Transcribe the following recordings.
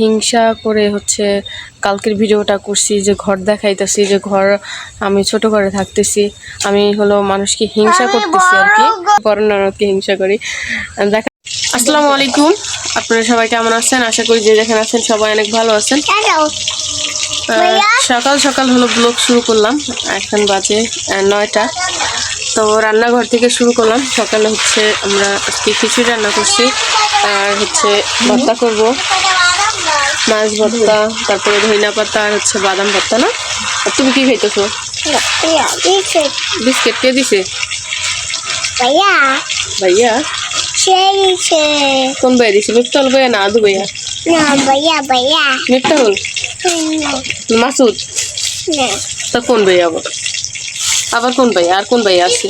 হিংসা করে হচ্ছে কালকের ভিডিওটা করছি যে ঘর দেখাইতেছি যে ঘর আমি ছোট ঘরে থাকতেছি আমি হলো মানুষকে হিংসা করতেছি আর কি করোনাকে হিংসা করি। দেখা আসসালামু আলাইকুম আপনারা সবাই কেমন আছেন? আশা করি যে যেখানে আছেন সবাই অনেক ভালো আছেন। সকাল সকাল হলো ব্লগ শুরু করলাম এখন বাজে নয়টা। তো রান্নাঘর থেকে শুরু করলাম সকালে হচ্ছে আমরা আজকে খিচুড়ি রান্না করছি আর হচ্ছে ভর্তা করব। মাছ ভর্তা তারপরে ধইনা পাতা আর হচ্ছে বাদাম ভর্তা না? আর তুমি কি খাইতেছো? বিস্কিট কে দিছে? ভাইয়া। ভাইয়া? সেই সে কোন ভাইয়া দিছে? মিফতাহুল ভাইয়া না আদু ভাইয়া? না ভাইয়া ভাইয়া। মিফতাহুল? না। মাসুদ? না। তা কোন ভাইয়া আবার? আবার কোন ভাইয়া? আর কোন ভাইয়া আছে?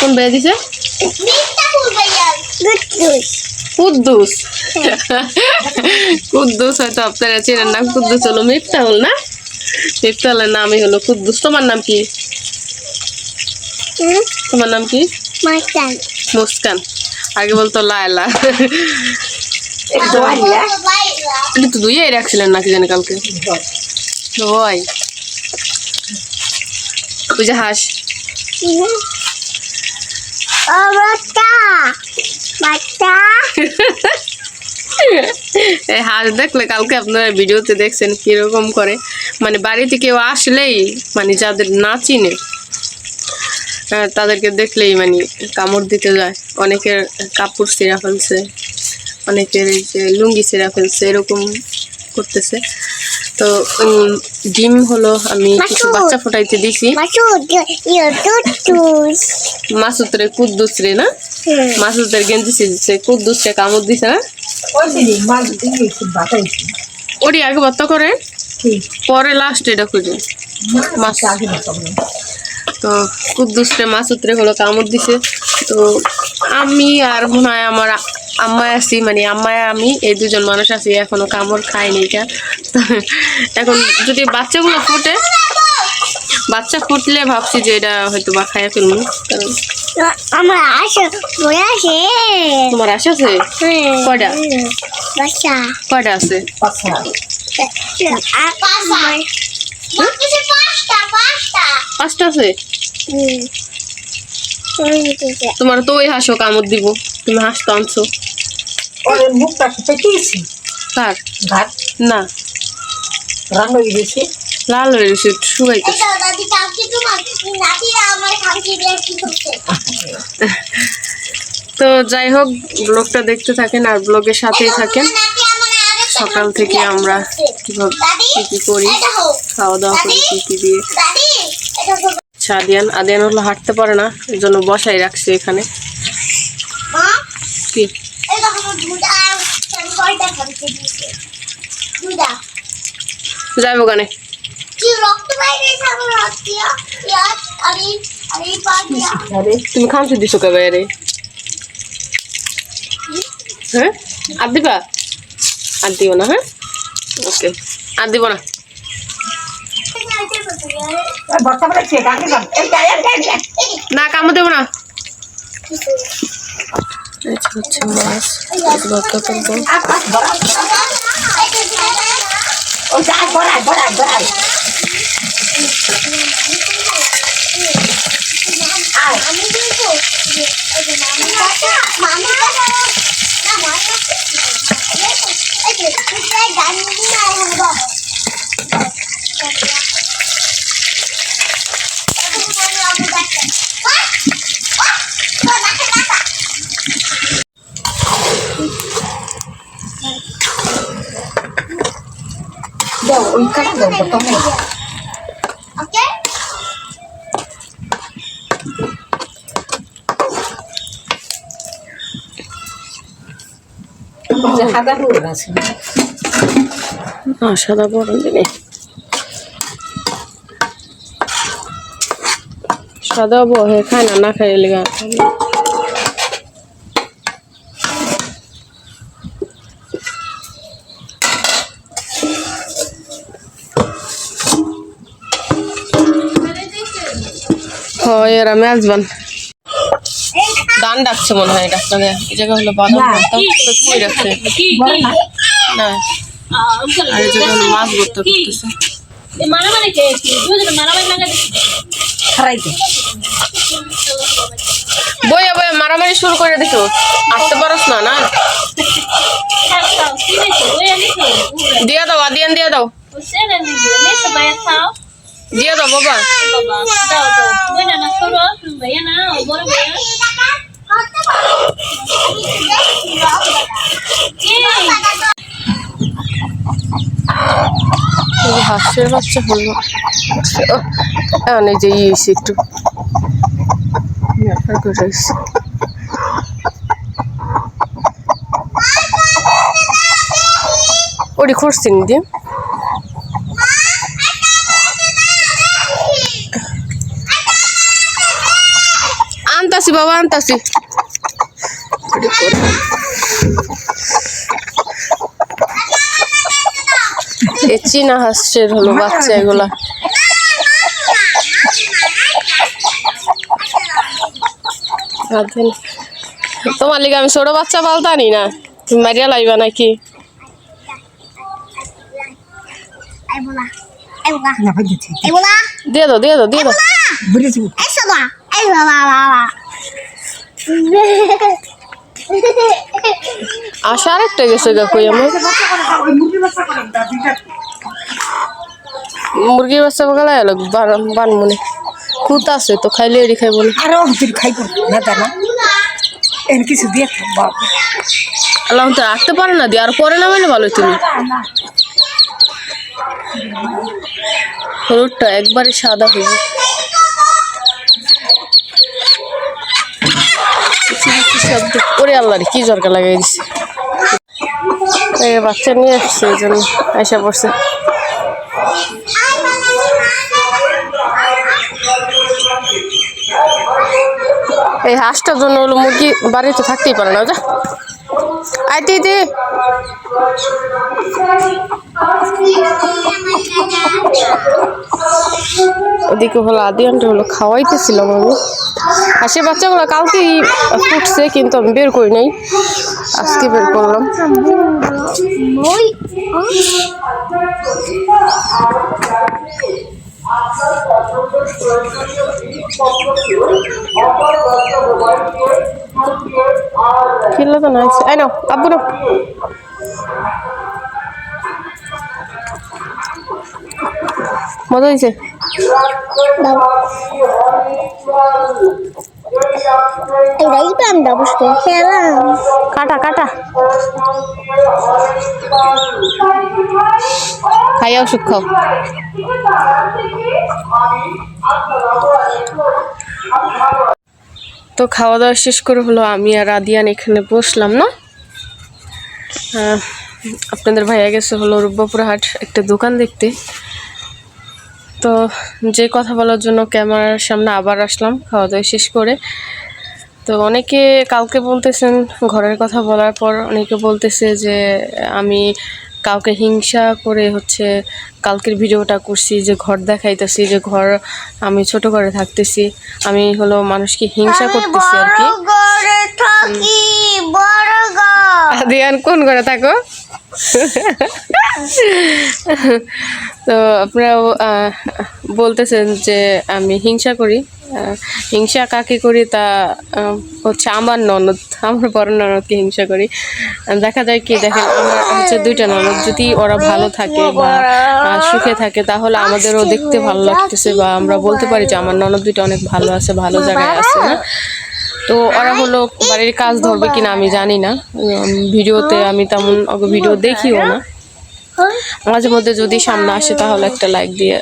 কোন ভাইয়া দিছে? গুড্ডুস কুদ্দুস। কুদ্দুস হয়তো আপনারা চেনেন না কুদ্দুস হলো মিফতাহুল না? মিফতাহুলের নামই হলো কুদ্দুস। তোমার নাম কি? তোমার নাম কি? মুস্কান। আগে বলতো লায়লা। এটা তো দুইয়াই রাখছিলেন নাকি জানি কালকে? ওই ওই যে হাঁস। বাচ্চা! বাচ্চা! এই হাঁস দেখলে কালকে আপনারা ভিডিওতে দেখছেন কীরকম করে। মানে বাড়িতে কেউ আসলেই মানে যাদের না চিনে তাদেরকে দেখলেই মানে কামড় দিতে যায়। অনেকের কাপড় ছিঁড়া ফেলছে অনেকের এই যে লুঙ্গি ছিঁড়া ফেলছে এরকম করতেছে। তো উম, ডিম হলো আমি কিছু বাচ্চা ফোটাইতে দিছি। মাসুদ ইউ গুড্ডুস মাসুদ রে কুদ্দুস রে না? মাসুদের গেঞ্জি ছিঁড়ছে কুদ্দুসরে কামড় দিছে না? ওটি আগে বার্তা করে। পরে লাস্ট এটা খুঁজে। মাছ। তো কুদ্দুসরে মাসুতরে হলো কামড় দিছে। তো আমি আর মনে হয় আমার আম্মায় আছি মানে আম্মায় আমি এই দুজন মানুষ আছি এখনও কামড় খাইনি এটা। এখন যদি বাচ্চাগুলো ফুটে বাচ্চা ফুটলে ভাবছি যে এটা হয়তো বা খাইয়া ফেলব। আমার আসে বলে আসে। তোমার আশা আছে? কয়টা? বাচ্চা। কয়টা আছে? পাঁচটা। আছে? তোমার তো ওই হাসো কামড় দিব। তুমি হাঁস তো আনছো। মুখটা পেটিয়েছি কার? ভাত? না। রান্না হয়ে গেছে লাল হয়ে গেছে শুকাইতেছে। তো যাই হোক ব্লগটা দেখতে থাকেন আর ব্লগের সাথেই থাকেন। সকাল থেকে আমরা কীভাবে কী কী করি খাওয়া দাওয়া করি কী কী দিয়ে। আচ্ছা আদিয়ান আদিয়ান হলো হাঁটতে পারে না এর জন্য বসাই রাখছে এখানে। কি? যাইব গানে। তুমি খামছে দিছো কবে রে হ্যাঁ? আর দিবা? আর দিও না হ্যাঁ? ওকে আর দিব না। না কামড় দেবো না। হচ্ছে মাছ ভর্তা করব আস আস বড়া ও যা বড়া বড়া বড়া দাও ওই কাটা দাও বর্তা বলে Okay? যে হাজার রোড আছে না সাদা বড় নেই সাদা বহে খায় না না খাই লেগা হয় এরা মেজবান গান ডাকছে মনে হয় ডাক্তারে এই জায়গা হলো বাদাম কই রাখছে না। আর এই জায়গা হলো মাছ ভর্তা করতেছে। বইয়া বইয়া মারামারি শুরু করে দিছো। আসতে পারস না না? আনিছো? দিয়া দাও আদিয়ান দিয়া দাও। দিয়া দাও বাবা। হাঁসের বাচ্চা হলো। এই যে ইয়েছি একটু করে ওটি খুঁজছেন বাবা। এ চীনা হাঁসের হলো বাচ্চা এগুলা। তোমার লিগে আমি ছোট বাচ্চা পালতানি না? তুমি মারিয়া লাইবা নাকি. দিয়ে দিয়ে দিয়ে আশা আরেকটা গেছে গা কই আমার? মুরগি বাচ্চা বগালা এলো বান মনে কুত আছে তো খাইলে এড়ি খাইব না। আরও তুই খাইব না দানা এন কিছু দিয়ে আল্লাহ তো রাখতে পারে না দিয়ে আর পরে না মানে ভালো তুমি হলুদটা একবারে সাদা হয়ে এই বাচ্চা নিয়ে আসছে এই জন্য পড়ছে। এই হাঁসটার জন্য হলো মুরগি বাড়িতে থাকতেই পারে না আইতে দে ওদিকে হলো আদি আদিয়ানটা হলো খাওয়াইতেছিলাম আমি আর সে বাচ্চাগুলো কালকেই ফুটছে কিন্তু আমি বের করি নাই। আজকে বের করলাম. খেললে তো না? আব্বু মজা হয়েছে? Que queda. কাটা কাটা। খাইয়া ওষুধ খাও। তো খাওয়া দাওয়া শেষ করে হলো, আমি আর আদিয়ান এখানে বসলাম, না? আপনাদের ভাইয়া গেছে হলো রূপবাপুর হাট একটা দোকান দেখতে। তো যে কথা বলার জন্য ক্যামেরার সামনে আবার আসলাম খাওয়া দাওয়া শেষ করে। তো অনেকে কালকে বলতেছেন ঘরের কথা বলার পর অনেকে বলতেছে যে আমি কাউকে হিংসা করে হচ্ছে কালকের ভিডিওটা করছি যে ঘর দেখাইতেছি যে ঘর আমি ছোট ঘরে থাকতেছি। আমি হলো মানুষকে হিংসা করতেছি আর কি। আদিয়ান কোন ঘরে থাকো? তো আপনারাও আহ, বলতেছেন যে আমি হিংসা করি। হিংসা কাকে করি তা হচ্ছে আমার ননদ আমার বড় ননদকে হিংসা করি। দেখা যায় কি দেখেন আমার হচ্ছে দুইটা ননদ যদি ওরা ভালো থাকে বা সুখে থাকে তাহলে আমাদেরও দেখতে ভালো লাগতেছে বা আমরা বলতে পারি যে আমার ননদ দুইটা অনেক ভালো আছে ভালো জায়গায় আছে না? তো ওরা হলো বাড়ির কাজ ধরবে কিনা আমি জানি না। ভিডিওতে আমি তেমন ভিডিও দেখিও না। মাঝে মধ্যে যদি সামনে আসে তাহলে একটা লাইক দিয়ে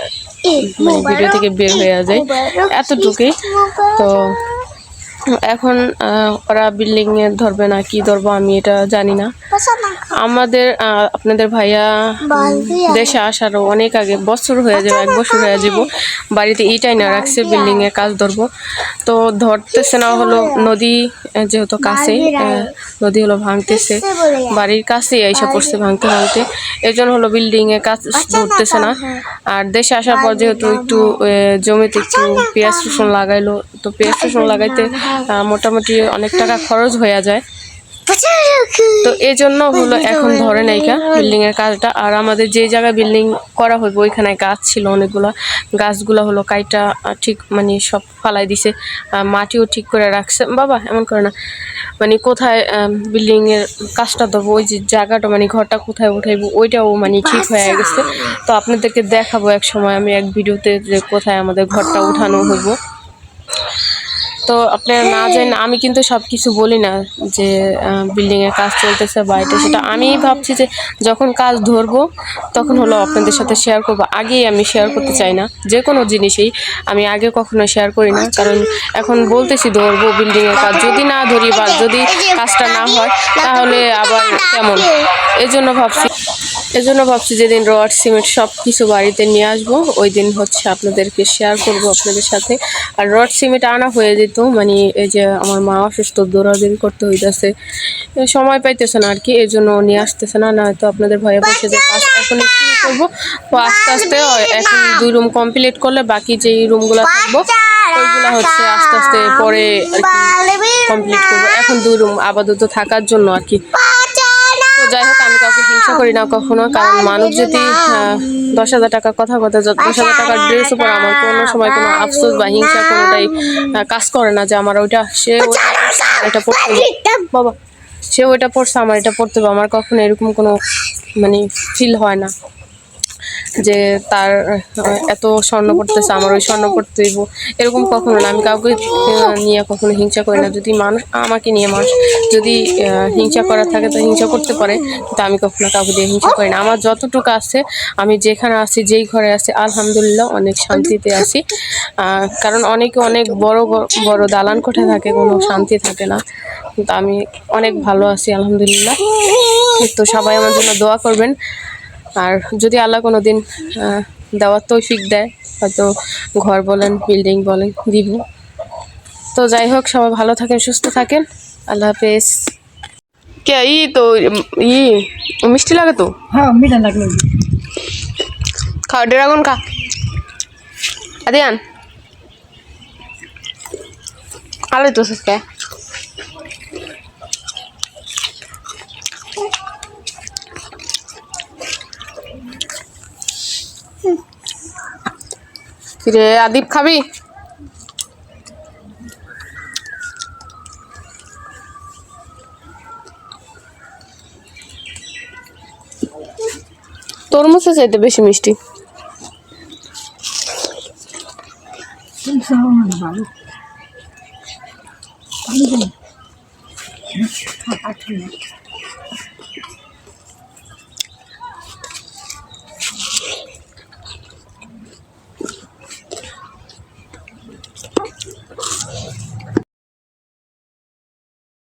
মানে ভিডিও থেকে বের হয়ে যায়। এতটুকুই। তো এখন ওরা বিল্ডিং এ ধরবে না কি ধরবো আমি এটা জানি না। আমাদের আপনাদের ভাইয়া দেশে আসারও অনেক আগে বছর হয়ে যাবে এক বছর হয়ে যাব। বাড়িতে ইটাই না রাখছে বিল্ডিং এ কাজ ধরবো। তো ধরতেছে না হলো নদী যেহেতু কাছে নদী হলো ভাঙতেছে। বাড়ির কাছে এসে পড়ছে ভাঙতে ভাঙতে। এই জন্য হলো বিল্ডিং এ কাজ ধরতেছে না। আর দেশে আসার পর যেহেতু একটু জমিতে একটু পেঁয়াজ রসুন লাগাইলো তো পেঁয়াজ রসুন লাগাইতে আহ, মোটামুটি অনেক টাকা খরচ হয়ে যায়। তো এই জন্য হলো এখন ধরে নাইকা বিল্ডিং এর কাজটা। আর আমাদের যে জায়গায় বিল্ডিং করা হইব ওইখানে গাছ ছিল অনেকগুলো। গাছগুলো হলো কাইটা ঠিক মানে সব ফালাই দিছে। মাটিও ঠিক করে রাখছে। বাবা এমন করে না। মানে কোথায় বিল্ডিং এর কাজটা দেবো ওই যে জায়গাটা মানে ঘরটা কোথায় উঠাইবো ওইটাও মানে ঠিক হয়ে গেছে। তো আপনাদেরকে দেখাবো এক সময় আমি এক ভিডিওতে যে কোথায় আমাদের ঘরটা উঠানো হইব। তো আপনারা না জানেন আমি কিন্তু সব কিছু বলি না যে বিল্ডিংয়ের কাজ চলতেছে বাড়িতে সেটা। আমি ভাবছি যে যখন কাজ ধরবো তখন হলো আপনাদের সাথে শেয়ার করব। আগেই আমি শেয়ার করতে চাই না। যে কোনো জিনিসই আমি আগে কখনো শেয়ার করি না। কারণ এখন বলতেছি ধরবো বিল্ডিংয়ের কাজ। যদি না ধরি বা যদি কাজটা না হয় তাহলে আবার কেমন? এই জন্য ভাবছি এজন্য ভাবছি যেদিন রড, সিমেন্ট সব কিছু বাড়িতে নিয়ে আসব ওই দিন হচ্ছে আপনাদেরকে শেয়ার করব আপনাদের সাথে। আর রড, সিমেন্ট আনা হয়ে যেত মানে এই যে আমার মা অসুস্থ, দৌড়াদৌড়ি করতে হইতেছে। সময় পাইতেছে না আর কি এই জন্য নিয়ে আসতেছে না, নয়তো আপনাদের ভয়ে বসে যে কাজ এখন একটু করব। আস্তে আস্তে এখন দুই রুম কমপ্লিট করলে বাকি যেই রুমগুলো থাকব, ওইগুলো হচ্ছে আস্তে আস্তে পরে আর কি কমপ্লিট করব। এখন দুই রুম আপাতত থাকার জন্য আর কি। হিংসা করি না কখনো কারণ মানুষ যদি আহ, দশ হাজার টাকার কথা কথা দশ হাজার টাকার ড্রেস উপর আমার কোনো সময় কোনো আফসোস বা হিংসা কোনোটাই কাজ করে না যে আমার ওইটা সে ওইটা এটা পড়তে। বাবা সে ওইটা পড়ছে আমার এটা পড়তে হবে। আমার কখনো এরকম কোনো মানে ফিল হয় না। যে তার এত স্বর্ণ পড়তেছে, আমার ওই স্বর্ণ পড়তে হইব এরকম কখনো না, আমি কাউকে নিয়ে কখনো হিংসা করি না। যদি মানুষ আমাকে নিয়ে মানুষ যদি হিংসা করার থাকে, তো হিংসা করতে পারে, কিন্তু আমি কখনো কাউকে দিয়ে হিংসা করি না। আমার যতটুকু আছে, আমি যেখানে আছি, যেই ঘরে আছি, আলহামদুলিল্লাহ অনেক শান্তিতে আছি। কারণ অনেকে অনেক বড় বড়- দালান কোঠা থাকে, কোনো শান্তি থাকে না। কিন্তু আমি অনেক ভালো আছি, আলহামদুলিল্লাহ। তো সবাই আমার জন্য দোয়া করবেন। আর যদি আল্লাহ কোনো দিন দেওয়ার তৌফিক দেয় হয়তো ঘর বলেন বিল্ডিং বলেন দিব। তো যাই হোক সবাই ভালো থাকেন সুস্থ থাকেন। আল্লাহ হাফেজ। কে ই তো ই মিষ্টি লাগে তো? হ্যাঁ মিঠা লাগল। খা ড্রাগন খা। আদিয়ান। আলো তো সস্তা কিরে আদিপ খাবি? তরমুজে চাইতে বেশি মিষ্টি। ভালো